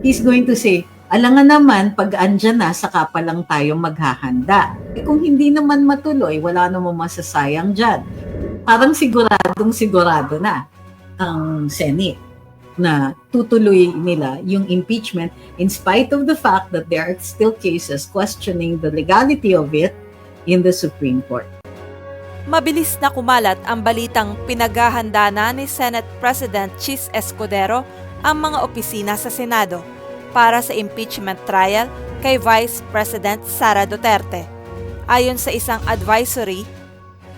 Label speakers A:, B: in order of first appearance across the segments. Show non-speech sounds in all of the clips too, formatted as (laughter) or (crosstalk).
A: he's going to say, alangan naman, pag andyan na, saka pa lang tayo maghahanda. Eh, kung hindi naman matuloy, wala namang masasayang dyan. Parang siguradong sigurado na ang Senate na tutuloy nila yung impeachment in spite of the fact that there are still cases questioning the legality of it in the Supreme Court.
B: Mabilis na kumalat ang balitang pinaghahanda na ni Senate President Chis Escudero ang mga opisina sa Senado para sa impeachment trial kay Vice President Sara Duterte. Ayon sa isang advisory,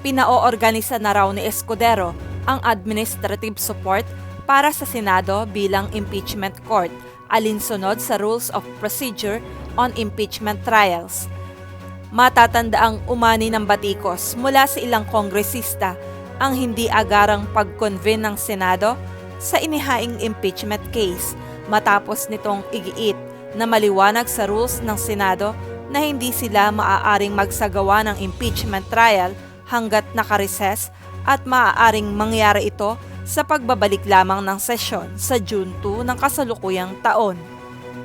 B: pinaoorganisa na raw ni Escudero ang administrative support para sa Senado bilang impeachment court alinsunod sa Rules of Procedure on Impeachment Trials. Matatanda ang umani ng batikos mula sa ilang kongresista ang hindi agarang pag-convene ng Senado sa inihaing impeachment case matapos nitong igiit na maliwanag sa rules ng Senado na hindi sila maaaring magsagawa ng impeachment trial hanggat nakareses at maaaring mangyari ito sa pagbabalik lamang ng sesyon sa June 2 ng kasalukuyang taon.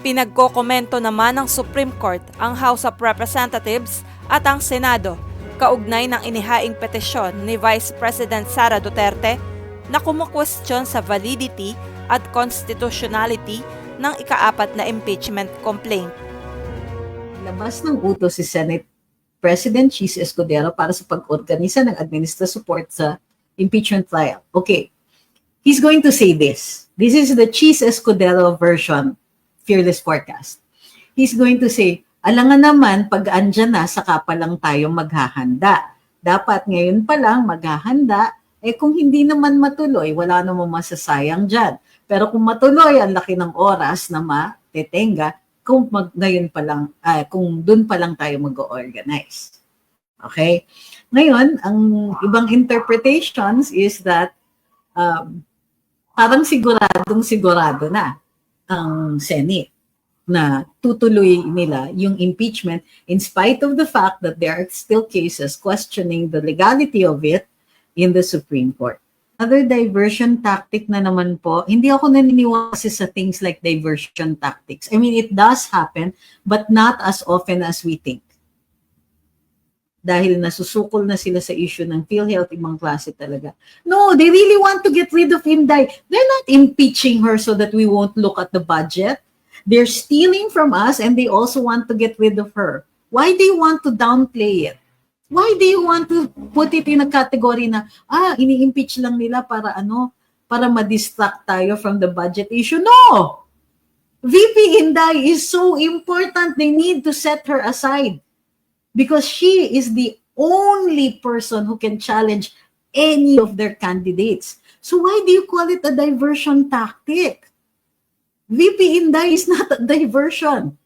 B: Pinagkokomento naman ng Supreme Court ang House of Representatives at ang Senado kaugnay ng inihaing petisyon ni Vice President Sara Duterte na kumukwestiyon sa validity at constitutionality ng ikaapat na impeachment complaint.
A: Labas ng utos si Senate President Cheese Escudero para sa pag-organisa ng administrative support sa impeachment trial. Okay, he's going to say this. This is the Cheese Escudero version, Fearless Forecast. He's going to say, alangan naman, pag andyan na, saka pa lang tayo maghahanda. Dapat ngayon pa lang maghahanda, eh kung hindi naman matuloy, wala namang masasayang dyan. Pero kung matuloy, ang laki ng oras na matetenga, kung mag, ngayon pa lang, ah, kung doon pa lang tayo mag-organize. Okay? Ngayon, ang ibang interpretations is that um, parang siguradong sigurado na ang Senate na tutuloy nila yung impeachment in spite of the fact that there are still cases questioning the legality of it in the Supreme Court. Another diversion tactic na naman po, hindi ako naniniwala kasi sa things like diversion tactics. I mean, it does happen, but not as often as we think. Dahil nasusukol na sila sa issue ng PhilHealth, ibang klase talaga. No, they really want to get rid of Inday. They're not impeaching her so that we won't look at the budget. They're stealing from us and they also want to get rid of her. Why do you want to downplay it? Why do you want to put it in a category na, ah, ini-impeach lang nila para ano, para ma-distract tayo from the budget issue? No! VP Inday is so important. They need to set her aside because she is the only person who can challenge any of their candidates. So why do you call it a diversion tactic? VP Inday is not a diversion.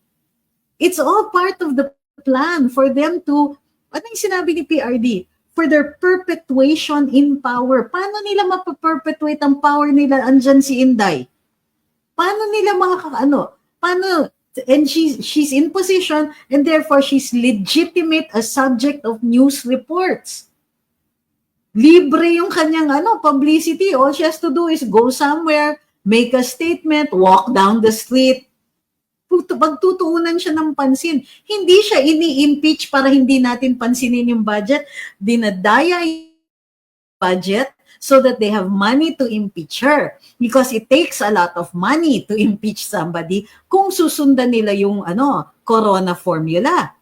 A: It's all part of the plan for them to, ano yung sinabi ni PRD? For their perpetuation in power. Paano nila mapaperpetuate ang power nila andyan si Inday? Paano nila mga ano? Paano and she's she's in position and therefore she's legitimate as subject of news reports. Libre yung kanyang ano, publicity. All she has to do is go somewhere, make a statement, walk down the street. Pagtutuunan siya ng pansin. Hindi siya ini-impeach para hindi natin pansinin yung budget. Dinadaya yung budget so that they have money to impeach her. Because it takes a lot of money to impeach somebody kung susundan nila yung ano, corona formula.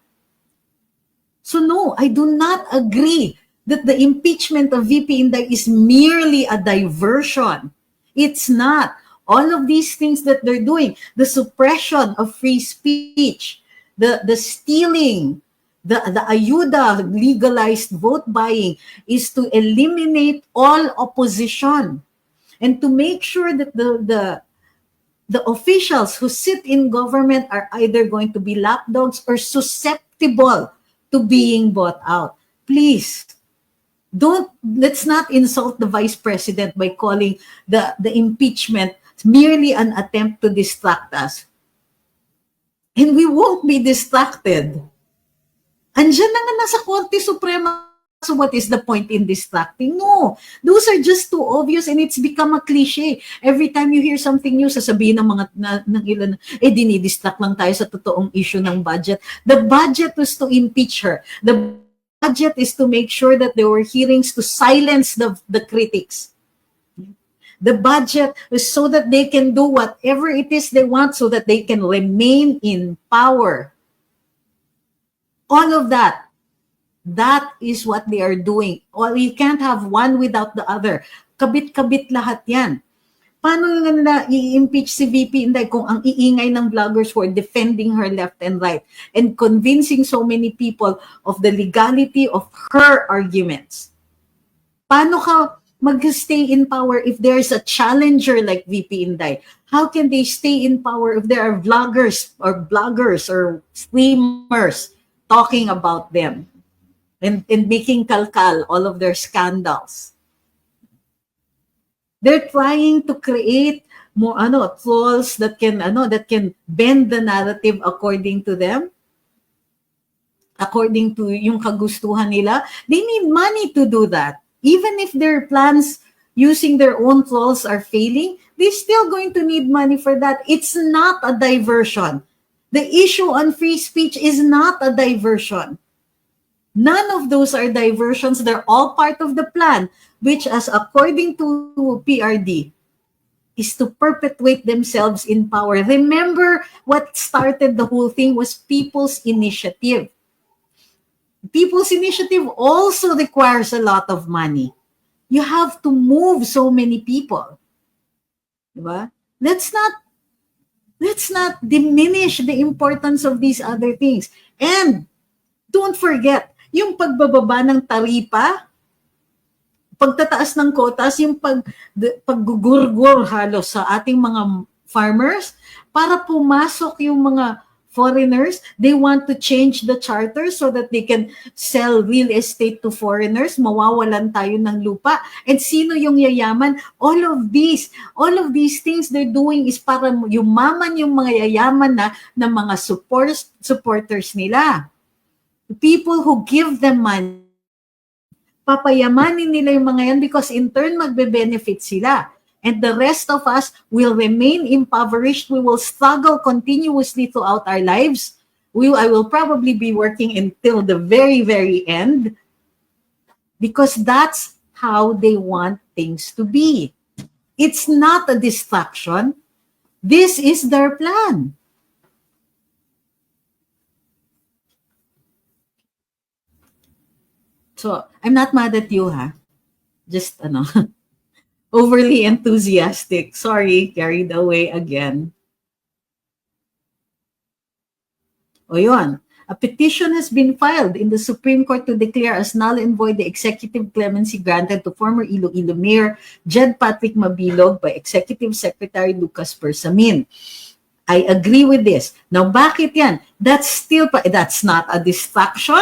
A: So no, I do not agree that the impeachment of VP Inday is merely a diversion. It's not. All of these things that they're doing, the suppression of free speech, the, the stealing, the, the ayuda, legalized vote buying, is to eliminate all opposition and to make sure that the, the, the officials who sit in government are either going to be lapdogs or susceptible to being bought out. Please, don't let's not insult the vice president by calling the the impeachment merely an attempt to distract us. And we won't be distracted. Andiyan na nga nasa Korte Suprema so what is the point in distracting? No. Those are just too obvious and it's become a cliche. Every time you hear something new, sasabihin ng mga na, ng ilan, eh dinidistract lang tayo sa totoong issue ng budget. The budget was to impeach her. The budget is to make sure that there were hearings to silence the, the critics. The budget so that they can do whatever it is they want so that they can remain in power. All of that. That is what they are doing. Well, you can't have one without the other. Kabit-kabit lahat yan. Paano nga nila i-impeach si VP Inday kung ang iingay ng vloggers who are defending her left and right and convincing so many people of the legality of her arguments? Paano ka mag-stay in power if there's a challenger like VP Inday? How can they stay in power if there are vloggers or bloggers or streamers talking about them and, and making kalkal all of their scandals? They're trying to create more ano trolls that can ano that can bend the narrative according to them according to yung kagustuhan nila they need money to do that even if their plans using their own trolls are failing they're still going to need money for that it's not a diversion the issue on free speech is not a diversion None of those are diversions. They're all part of the plan, which, as according to PRD, is to perpetuate themselves in power. Remember, what started the whole thing was people's initiative. People's initiative also requires a lot of money. You have to move so many people. Diba? Let's not let's not diminish the importance of these other things. And don't forget, yung pagbababa ng taripa, pagtataas ng kotas, yung pag, paggugurgur halos sa ating mga farmers, para pumasok yung mga foreigners, they want to change the charter so that they can sell real estate to foreigners, mawawalan tayo ng lupa. And sino yung yayaman? All of these, all of these things they're doing is para yumaman yung mga yayaman na ng mga support, supporters nila people who give them money, papayamanin nila yung mga yan because in turn magbe-benefit sila. And the rest of us will remain impoverished. We will struggle continuously throughout our lives. We, I will probably be working until the very, very end because that's how they want things to be. It's not a distraction. This is their plan. So, I'm not mad at you, ha? Just, ano, (laughs) overly enthusiastic. Sorry, carried away again. O yun. A petition has been filed in the Supreme Court to declare as null and void the executive clemency granted to former Iloilo Mayor Jed Patrick Mabilog by Executive Secretary Lucas Persamin. I agree with this. Now, bakit yan? That's still, that's not a distraction.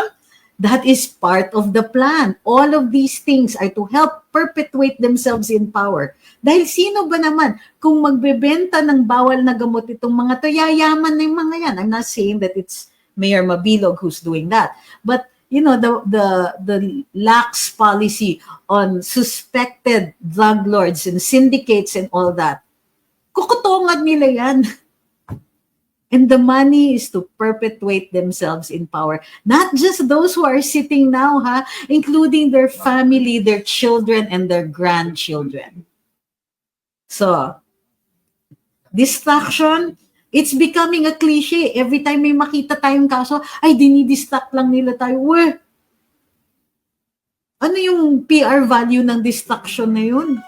A: That is part of the plan. All of these things are to help perpetuate themselves in power. Dahil sino ba naman, kung magbebenta ng bawal na gamot itong mga to, yayaman na yung mga yan. I'm not saying that it's Mayor Mabilog who's doing that. But you know the the the lax policy on suspected drug lords and syndicates and all that. Kukutungan nila yan. (laughs) And the money is to perpetuate themselves in power. Not just those who are sitting now, ha, including their family, their children, and their grandchildren. So, distraction, it's becoming a cliche. Every time may makita tayong kaso, ay, dinidistract lang nila tayo. Weh, ano yung PR value ng distraction na yun?